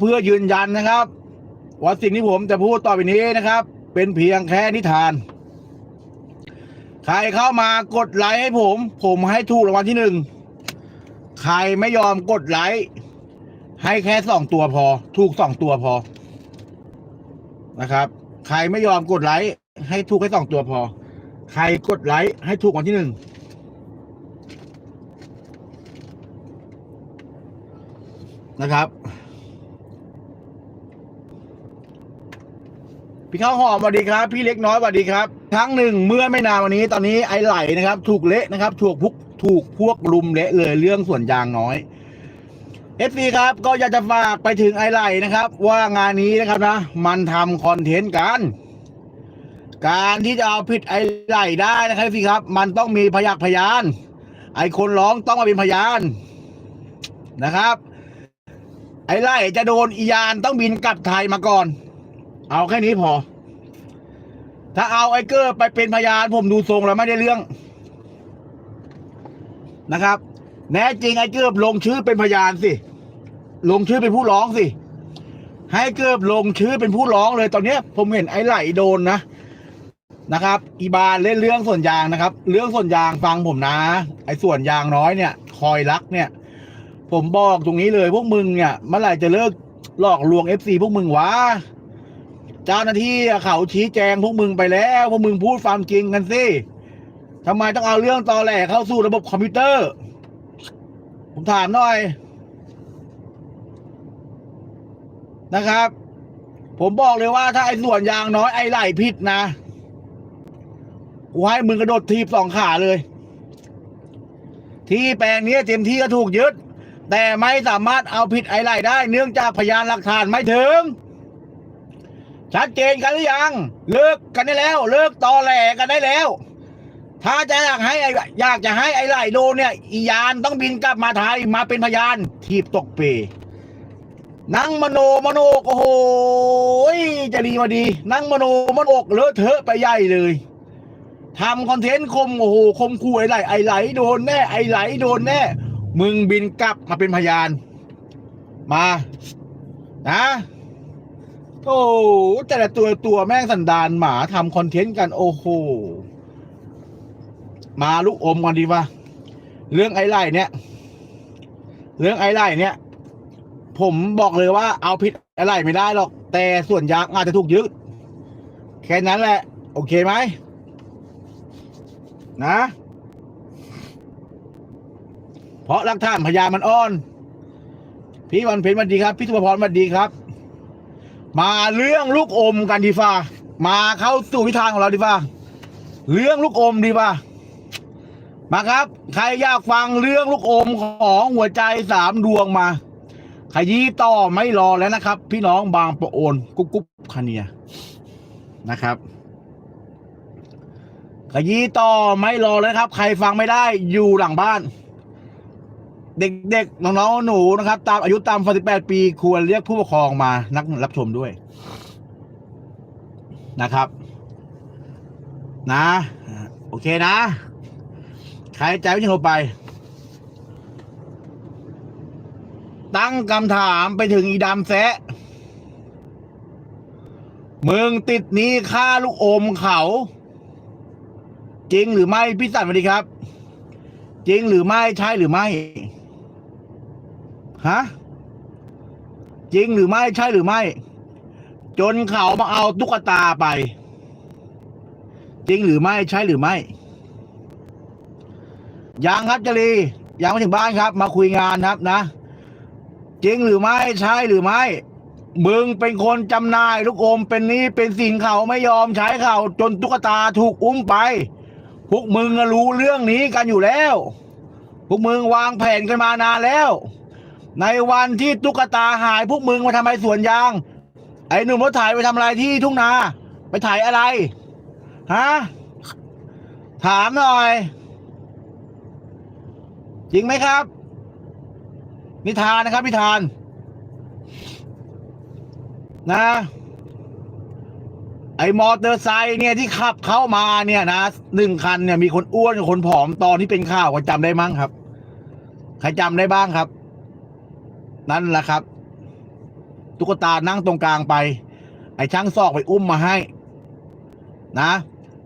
เพื่อยืนยันนะครับว่าสิ่งที่ผมจะพูดต่อไปนี้นะครับ เป็นเพียงแค่นิทาน ใครเข้ามากดไลค์ให้ผม ผมให้ถูกรางวัลที่หนึ่งใครไม่ยอมกดไลค์ให้แค่สองตัวพอ ถูกสองตัวพอนะครับ ใครไม่ยอมกดไลค์ให้ถูกแค่สองตัวพอ ใครกดไลค์ให้ถูกรางวัลที่หนึ่งนะครับ พี่ข้าวหอมสวัสดีครับ พี่เล็กน้อยสวัสดีครับครั้งหนึ่งเมื่อไม่นานวันนี้ตอนนี้ไอไหลนะครับ ถูกเละนะครับ ถูกพุกถูกพวกลุมเละเลยเรื่องส่วนยางน้อยเอฟซีครับ ก็อยากจะฝากไปถึงไอไหลนะครับ ว่างานนี้นะครับนะ มันทำคอนเทนต์กันการที่จะเอาผิดไอไหลได้นะครับพี่ครับ มันต้องมีพยานพยาน ไอคนร้องต้องมาเป็นพยานนะครับ ไอไหลจะโดนอียานต้องบินกลับไทยมาก่อน เอาแค่นี้พอ ถ้าเอาไอเกอร์ไปเป็นพยานผมดูทรงแล้วไม่ได้เรื่องนะครับ แน่จริงไอเกิบลงชื่อเป็นพยานสิ ลงชื่อเป็นผู้ร้องสิ ให้เกิบลงชื่อเป็นผู้ร้องเลยตอนเนี้ยผมเห็นไอไหลโดนนะนะครับ อีบานเล่นเรื่องส่วนยางนะครับ เรื่องส่วนยางฟังผมนะ ไอส่วนยางน้อยเนี่ย คอยรักเนี่ย ผมบอกตรงนี้เลยพวกมึงเนี่ยเมื่อไหร่จะเลิกหลอกลวงเอฟซีพวกมึงวะ เจ้าหน้าที่เขาชี้แจงพวกมึงไปแล้วพวกมึงพูดความจริงกันสิทำไมต้องเอาเรื่องตอแหลเข้าสู่ระบบคอมพิวเตอร์ ผมถามหน่อย นะครับ ผมบอกเลยว่าถ้าไอ้ส่วนยางน้อยไอ้ไหลผิดนะกูให้มึงกระโดดทีบสองขาเลย ที่แปลงนี้เต็มที่ก็ถูกยึด แต่ไม่สามารถเอาผิดไอ้ไหลได้ เนื่องจากพยานหลักฐานไม่ถึง ชัดเจนกันหรือยัง เลิกกันได้แล้ว เลิกตอแหลกันได้แล้ว ถ้าจะอยากให้ไอ้อยากจะให้ไอ้ไหลโดนเนี่ยอียานต้องบินกลับมาไทยมาเป็นพยานทีบตกเปนั่งมโนมโนโอ้โหยจะดีมาดี นั่งมโนมโนกเลอะเทอะไปใหญ่เลยทำคอนเทนต์คมโอ้โหคมคู่ไอ้ไหลไอ้ไหลโดนแน่ไอ้ไหลโดนแน่ มึงบินกลับมาเป็นพยาน มา นะ โอ้แต่ละตัวตัวแม่งสันดานหมาทำคอนเทนต์กัน โอ้โห มาลูกอมก่อนดีว่าเรื่องไอ้ไล่เนี่ย เรื่องไอ้ไล่เนี่ย ผมบอกเลยว่าเอาผิดไอ้ไล่ไม่ได้หรอก แต่ส่วนยางอาจจะถูกยึด แค่นั้นแหละ โอเคไหม นะ เพราะหลักฐานพยามันอ่อน พี่วันเพ็ญสวัสดีครับ พี่สุภพรสวัสดีครับ มาเรื่องลูกอมกันดีฟ้ามาเข้าสู่วิธานของเราดีฟ้าเรื่องลูกอมดีฟ้ามาครับ ใครอยากฟังเรื่องลูกอมของหัวใจสามดวงมาขยี้ต่อไม่รอแล้วนะครับ พี่น้องบางประโอนกุ๊บกุ๊บคาเนียนะครับขยี้ต่อไม่รอแล้วครับ ใครฟังไม่ได้อยู่หลังบ้าน เด็กๆน้องๆหนูนะครับ ตามอายุตาม18ปี ควรเรียกผู้ปกครองมานักรับชมด้วยนะครับ นะ โอเคนะ ใครใจไม่ถึงไป ตั้งคำถามไปถึงอีดำแซะมึงติดนี้ค่าลูกอมเขา จริงหรือไม่พี่สันสวัสดีครับ จริงหรือไม่ใช่หรือไม่ ฮะจริงหรือไม่ใช่หรือไม่ จนเขามาเอาตุ๊กตาไป จริงหรือไม่ใช่หรือไม่ยังครับจรียังไม่ถึงบ้านครับ มาคุยงานครับนะ จริงหรือไม่ใช่หรือไม่มึงเป็นคนจำนายลูกอมเป็นนี้เป็นสิ่งเขาไม่ยอมใช้เขาจนตุ๊กตาถูกอุ้มไป พวกมึงรู้เรื่องนี้กันอยู่แล้ว พวกมึงวางแผนกันมานานแล้ว ในวันที่ตุ๊กตาหายพวกมึงมาทำไมสวนยาง ไอ้หนุ่มรถถ่ายไปทำอะไรที่ทุ่งนา ไปถ่ายอะไร ฮะ ถามหน่อย จริงไหมครับ นิทานนะครับนิทาน นะ ไอ้มอเตอร์ไซค์เนี่ยที่ขับเข้ามาเนี่ยนะหนึ่งคันเนี่ยมีคนอ้วนกับคนผอมตอนที่เป็นข่าวใครจำได้มั้งครับ ใครจำได้บ้างครับ นั่นแหละครับ ตุ๊กตานั่งตรงกลางไป ไอ้ช่างซอกไปอุ้มมาให้ นะ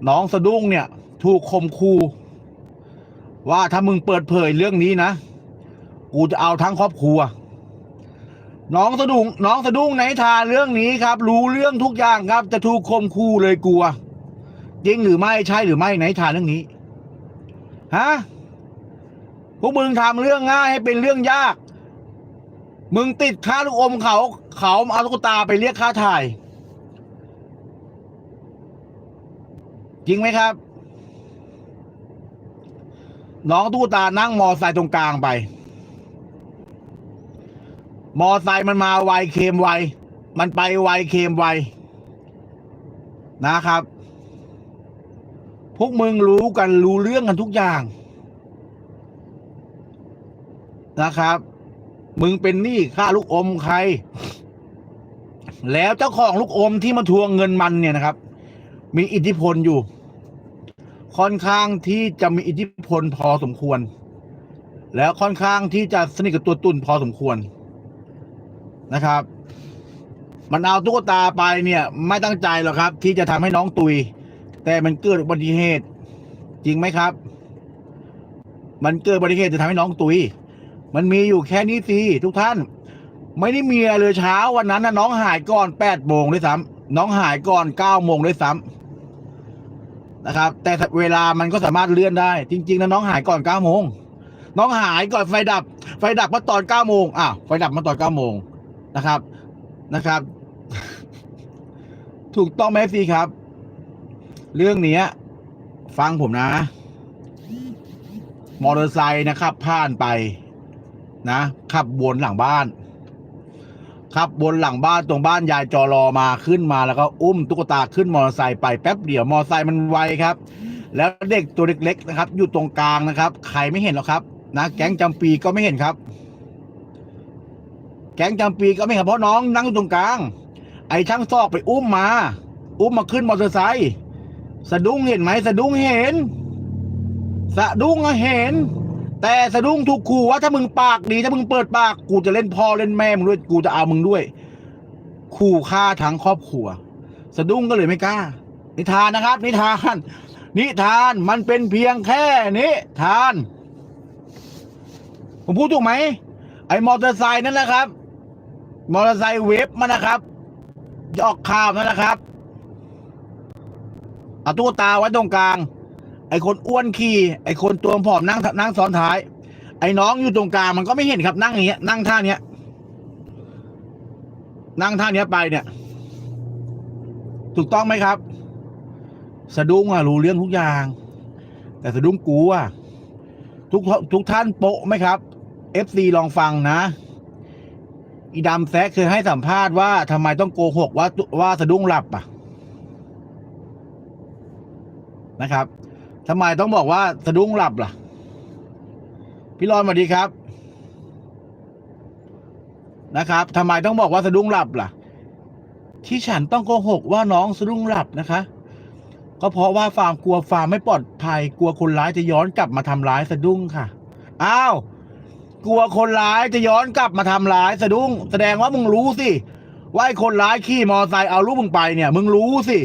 น้องสะดุ้งเนี่ย ถูกข่มขู่ว่าถ้ามึงเปิดเผยเรื่องนี้นะ กูจะเอาทั้งครอบครัว น้องสะดุ้งน้องสะดุ้งในทาเรื่องนี้ครับ รู้เรื่องทุกอย่างครับ จะถูกข่มขู่เลยกลัว จริงหรือไม่ใช่หรือไม่ในทาเรื่องนี้ฮะพวกมึงทำเรื่องง่ายให้เป็นเรื่องยาก มึงติดค่าลูกอมเขา เขาเอาตุ๊กตาไปเรียกค่าถ่าย จริงไหมครับ น้องตุ๊กตานั่งมอไซค์ตรงกลางไป มอไซค์มันมาไวเคมไว มันไปไวเคมไว นะครับ พวกมึงรู้กันรู้เรื่องกันทุกอย่างนะครับ มึงเป็นหนี้ค่าลูกอมใคร แล้วเจ้าของลูกอมที่มาทวงเงินมันเนี่ยนะครับ มีอิทธิพลอยู่ ค่อนข้างที่จะมีอิทธิพลพอสมควร แล้วค่อนข้างที่จะสนิทกับตัวตุนพอสมควรนะครับ มันเอาตุ๊กตาไปเนี่ย ไม่ตั้งใจหรอกครับ ที่จะทำให้น้องตุย แต่มันเกิดอุบัติเหตุ จริงไหมครับ มันเกิดอุบัติเหตุจะทำให้น้องตุย มันมีอยู่แค่นี้สิทุกท่าน ไม่ได้มีอะไรเลยเช้าวันนั้นนะน้องหายก่อนแปดโมงด้วยซ้ำน้องหายก่อนเก้าโมงด้วยซ้ำนะครับ แต่เวลามันก็สามารถเลื่อนได้ จริงๆนะน้องหายก่อนเก้าโมงน้องหายก่อนไฟดับ ไฟดับมาตอนเก้าโมงอ้าวไฟดับมาตอนเก้าโมงนะครับนะครับ ถูกต้องไหมซีครับ เรื่องเนี้ย ฟังผมนะ มอเตอร์ไซค์นะครับผ่านไป นะขับวนหลังบ้านขับบนหลังบ้านตรงบ้านยายจอรอมาขึ้นมาแล้วก็อุ้มตุ๊กตาขึ้นมอเตอร์ไซค์ไปแป๊บเดียวมอเตอร์ไซค์มันไวครับ แล้วเด็กตัวเล็ก ๆ นะครับ อยู่ตรงกลางนะครับ ใครไม่เห็นหรอกครับ นะ แก๊งจำปีก็ไม่เห็นครับ แก๊งจำปีก็ไม่เห็นเพราะน้องนั่งอยู่ตรงกลาง ไอ้ช่างซอกไปอุ้มมา อุ้มมาขึ้นมอเตอร์ไซค์สะดุ้งเห็นไหมสะดุ้งเห็น สะดุ้งเห็น แต่สะดุ้งถูกขู่ว่าถ้ามึงปากดีถ้ามึงเปิดปากกูจะเล่นพ่อเล่นแม่มึงด้วยกูจะเอามึงด้วย ขู่ฆ่าทั้งครอบครัว สะดุ้งก็เลยไม่กล้า นิทานนะครับ นิทาน นิทานมันเป็นเพียงแค่นิทาน ผมพูดถูกไหมไอ้มอเตอร์ไซค์นั่นแหละครับ มอเตอร์ไซค์เวฟมันนะครับออกข่าวนั่นแหละครับเอาตุ๊กตาไว้ตรงกลาง ไอคนอ้วนขี่ไอคนตัวผอมนั่งนั่งซ้อนท้าย ไอ้น้องอยู่ตรงกลางมันก็ไม่เห็นครับนั่งอย่างเงี้ย นั่งท่าเนี้ย นั่งท่าเนี้ยไปเนี่ย ถูกต้องไหมครับ สะดุ้งอะรู้เรื่องทุกอย่าง แต่สะดุ้งกูอะทุกทุกท่านโปะไหมครับเอฟซีลองฟังนะ อีดำแซกเคยให้สัมภาษณ์ว่าทำไมต้องโกหกว่าว่าสะดุ้งหลับอะนะครับ ทำไมต้องบอกว่าสะดุ้งหลับล่ะ พี่รอนสวัสดีครับ นะครับทำไมต้องบอกว่าสะดุ้งหลับล่ะ ที่ฉันต้องโกหกว่าน้องสะดุ้งหลับนะคะ ก็เพราะว่าฟาร์มกลัวฟาร์มไม่ปลอดภัย กลัวคนร้ายจะย้อนกลับมาทำร้ายสะดุ้งค่ะอ้าวกลัวคนร้ายจะย้อนกลับมาทำร้ายสะดุ้ง แสดงว่ามึงรู้สิว่าไอ้คนร้ายขี่มอไซค์เอาลูกมึงไปเนี่ย มึงรู้สิ